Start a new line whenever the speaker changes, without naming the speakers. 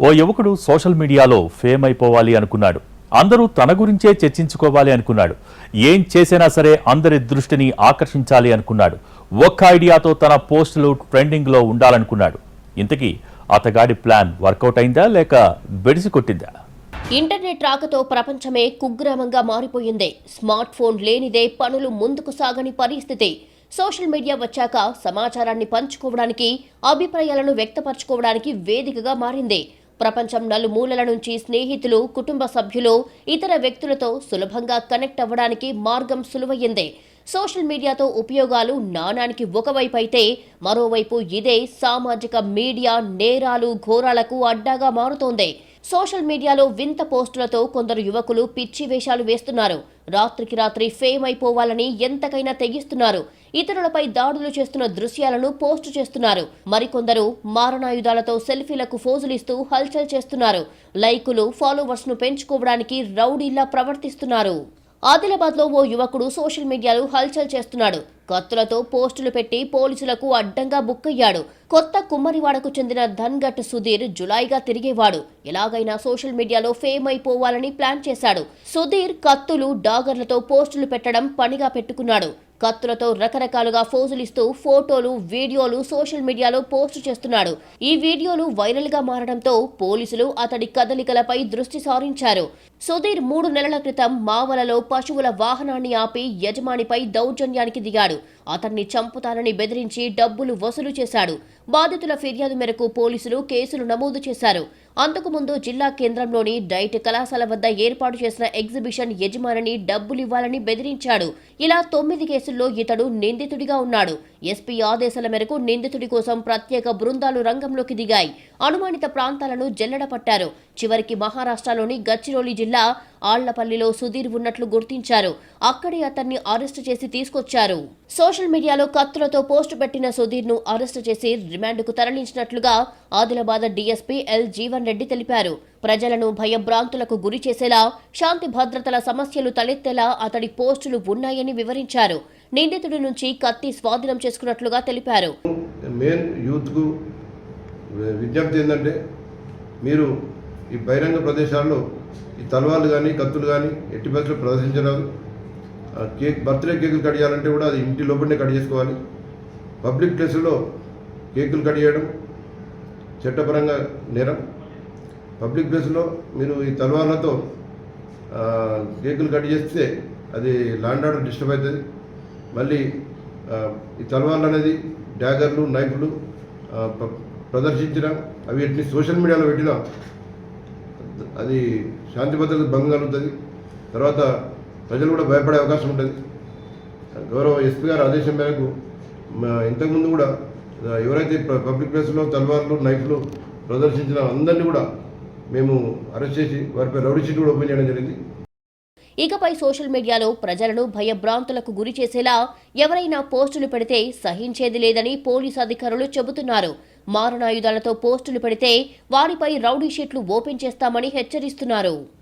ఓ యువకుడు సోషల్ మీడియాలో ఫేమ్ అయిపోవాలి అనుకున్నాడు. అందరూ తన గురించే చర్చించుకోవాలి అనుకున్నాడు. ఏం చేసినా సరే అందరి దృష్టిని ఆకర్షించాలి అనుకున్నాడు. ఒక్క ఐడియాతో తన పోస్టులు ట్రెండింగ్లో ఉండాలనుకున్నాడు. ఇంతకీ అతగాడి ప్లాన్ వర్కౌట్ అయిందా లేక బెడిసి కొట్టిందా?
ఇంటర్నెట్ రాకతో ప్రపంచమే కుగ్రామంగా మారిపోయింది. స్మార్ట్ ఫోన్ లేనిదే పనులు ముందుకు సాగని పరిస్థితి. సోషల్ మీడియా వచ్చాక సమాచారాన్ని పంచుకోవడానికి అభిప్రాయాలను వ్యక్తపరచుకోవడానికి వేదికగా మారింది. ప్రపంచం నలుమూలల నుంచి స్నేహితులు కుటుంబ సభ్యులు ఇతర వ్యక్తులతో సులభంగా కనెక్ట్ అవ్వడానికి మార్గం సులువయ్యింది. సోషల్ మీడియాతో ఉపయోగాలు నాణానికి ఒకవైపు అయితే మరోవైపు ఇదే సామాజిక మీడియా నేరాలు ఘోరాలకు అడ్డాగా మారుతోంది. సోషల్ మీడియాలో వింత పోస్టులతో కొందరు యువకులు పిచ్చి వేషాలు వేస్తున్నారు. రాత్రికి రాత్రి ఫేమ్ అయిపోవాలని ఎంతకైనా తెగిస్తున్నారు. ఇతరులపై దాడులు చేస్తున్న దృశ్యాలను పోస్టు చేస్తున్నారు. మరికొందరు మారణాయుధాలతో సెల్ఫీలకు ఫోజులు ఇస్తూ హల్చల్ చేస్తున్నారు. లైకులు ఫాలోవర్స్ను పెంచుకోవడానికి రౌడీలా ప్రవర్తిస్తున్నారు. ఆదిలాబాద్లో ఓ యువకుడు సోషల్ మీడియాలో హల్చల్ చేస్తున్నాడు. కత్తులతో పోస్టులు పెట్టి పోలీసులకు అడ్డంగా బుక్కయ్యాడు కొత్త కుమ్మరివాడకు చెందిన ధన్గట్ సుధీర్ జులాయిగా తిరిగేవాడు. ఎలాగైనా సోషల్ మీడియాలో ఫేమ్ అయిపోవాలని ప్లాన్ చేశాడు. సుధీర్ కత్తులు డాగర్లతో పోస్టులు పెట్టడం పనిగా పెట్టుకున్నాడు. కత్తులతో రకరకాలుగా ఫోజులిస్తూ ఫోటోలు వీడియోలు సోషల్ మీడియాలో పోస్టు చేస్తున్నాడు. ఈ వీడియోలు వైరల్గా మారడంతో పోలీసులు అతడి కదలికలపై దృష్టి సారించారు. సుధీర్ మూడు నెలల క్రితం మావలలో పశువుల వాహనాన్ని ఆపి యజమానిపై దౌర్జన్యానికి దిగాడు. అతన్ని చంపుతానని బెదిరించి డబ్బులు వసూలు చేశాడు. బాధితుల ఫిర్యాదు మేరకు పోలీసులు కేసులు నమోదు చేశారు. అంతకుముందు జిల్లా కేంద్రంలోని డైట్ కళాశాల వద్ద ఏర్పాటు చేసిన ఎగ్జిబిషన్ యజమానిని డబ్బులివ్వాలని బెదిరించాడు. ఇలా తొమ్మిది కేసుల్లో ఇతడు నిందితుడిగా ఉన్నాడు. ఎస్పీ ఆదేశాల మేరకు నిందితుడి కోసం ప్రత్యేక బృందాలు రంగంలోకి దిగాయి. అనుమానిత ప్రాంతాలను జల్లెడ పట్టారు. చివరికి మహారాష్ట్రలోని గచ్చిరోలి జిల్లా ఆళ్ళపల్లిలో సుధీర్ ఉన్నట్లు గుర్తించారు. అక్కడే అతన్ని అరెస్టు చేసి తీసుకొచ్చారు. సోషల్ మీడియాలో కత్తులతో పోస్టు పెట్టిన సుధీర్ను అరెస్టు చేసి రిమాండ్కు తరలించినట్లుగా ఆదిలాబాద్ డీఎస్పీ ఎల్ జీవన్ రెడ్డి తెలిపారు. ప్రజలను భయభ్రాంతులకు గురి చేసేలా శాంతి భద్రతల సమస్యలు తలెత్తేలా అతడి పోస్టులు ఉన్నాయని వివరించారు. నిందితుడి నుంచి కత్తి స్వాధీనం చేసుకున్నట్లుగా తెలిపారు.
మెయిన్ యూత్కు విజ్ఞప్తి ఏంటంటే మీరు ఈ బహిరంగ ప్రదేశాల్లో ఈ తలవాళ్ళు కానీ కత్తులు కానీ ఎట్టి పరిస్థితుల్లో ప్రదర్శించరాదు. కేక్ బర్త్డే కేకులు కట్ చేయాలంటే కూడా అది ఇంటి లోపలనే కట్ చేసుకోవాలి. పబ్లిక్ ప్లేస్లో కేకులు కట్ చేయడం చట్టపరంగా నేరం. పబ్లిక్ ప్లేస్లో మీరు ఈ తలవార్లతో కేకులు కట్ చేస్తే అది ల్యాండ్ ఆర్డర్ డిస్టర్బ్ అవుతుంది. మళ్ళీ ఈ తలవార్లు అనేది డ్యాగర్లు నైఫ్లు ప్రదర్శించడం ప్రదర్శించిన. అవి వీటిని సోషల్ మీడియాలో పెట్టినా. అది శాంతి భద్రత భంగం కలుగుతుంది తర్వాత ప్రజలు కూడా భయపడే అవకాశం ఉంటుంది. గౌరవ ఎస్పీ గారి ఆదేశం మేరకు మా- ఇంతకుముందు కూడా ఎవరైతే పబ్లిక్ ప్లేస్లో తల్వార్లు నైఫ్లు ప్రదర్శించిన అందరినీ కూడా మేము అరెస్ట్ చేసి వారిపై రౌడీ షీట్ కూడా ఓపెన్ చేయడం జరిగింది.
ఇకపై సోషల్ మీడియాలో ప్రజలను భయభ్రాంతులకు గురి చేసేలా ఎవరైనా పోస్టులు పెడితే సహించేది లేదని పోలీసు అధికారులు చెబుతున్నారు. మారణాయుధాలతో పోస్టులు పెడితే వారిపై రౌడీ షీట్లు ఓపెన్ చేస్తామని హెచ్చరిస్తున్నారు.